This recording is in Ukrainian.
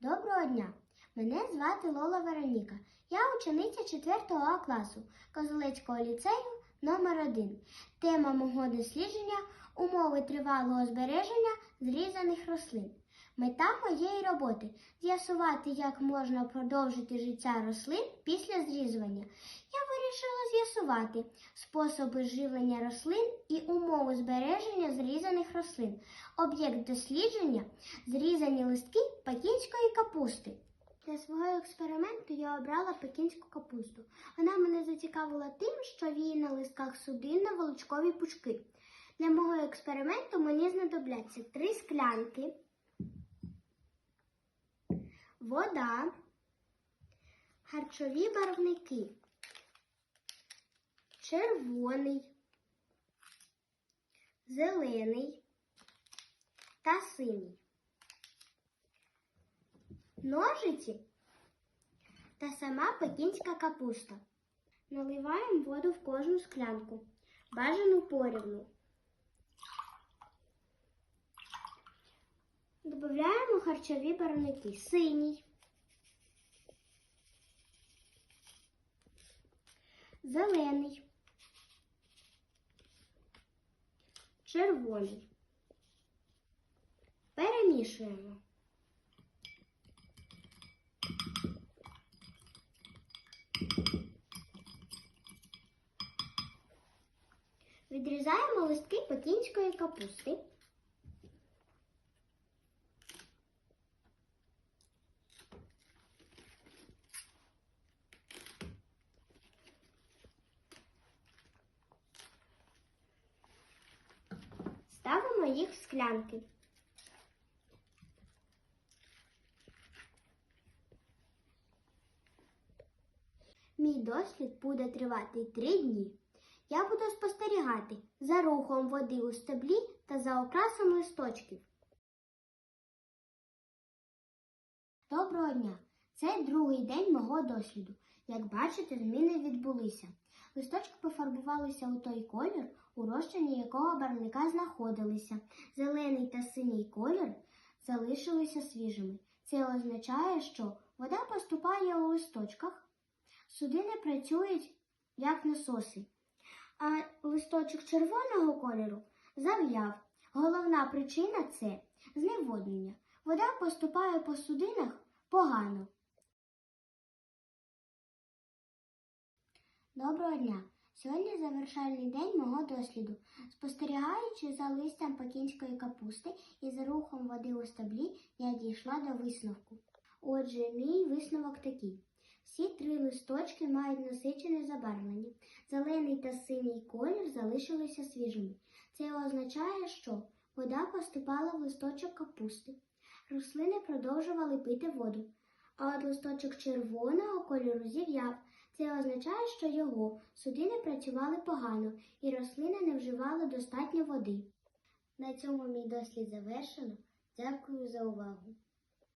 Доброго дня! Мене звати Лола Вероніка. Я учениця 4 А класу Козелецького ліцею номер 1 Тема мого дослідження умови тривалого збереження зрізаних рослин. Мета моєї роботи з'ясувати, як можна продовжити життя рослин після зрізування. Я вирішила з'ясувати способи живлення рослин і умови збереження зрізаних рослин. Об'єкт дослідження зрізані листки пекінської капусти. Для свого експерименту я обрала пекінську капусту. Вона мене зацікавила тим, що в її на листках судинно волочкові пучки. Для мого експерименту мені знадобляться три склянки, вода, харчові барвники, червоний, зелений. Та синій. Ножиці та сама пекінська капуста. Наливаємо воду в кожну склянку, бажану порівну. Додаємо харчові барвники синій, зелений, червоний. Перемішуємо. Відрізаємо листки пекінської капусти. Їх в склянки. Мій дослід буде тривати три дні. Я буду спостерігати за рухом води у стеблі та за окрасом листочків. Доброго дня! Це другий день мого досліду. Як бачите, зміни відбулися. Листочки пофарбувалися у той колір, у розчині якого барвника знаходилися. Зелений та синій колір залишилися свіжими. Це означає, що вода поступає у листочках, судини працюють як насоси а листочок червоного кольору зав'яв. Головна причина це зневоднення. Вода поступає по судинах погано. Доброго дня! Сьогодні завершальний день мого досліду. Спостерігаючи за листям пекінської капусти і за рухом води у стаблі, я дійшла до висновку. Отже, мій висновок такий. Всі три листочки мають насичене забарвлення. Зелений та синій колір залишилися свіжими. Це означає, що вода поступала в листочок капусти. Рослини продовжували пити воду. А от листочок червоного кольору зів'яв. Це означає, що його судини працювали погано і рослини не вживали достатньо води. На цьому мій дослід завершено. Дякую за увагу.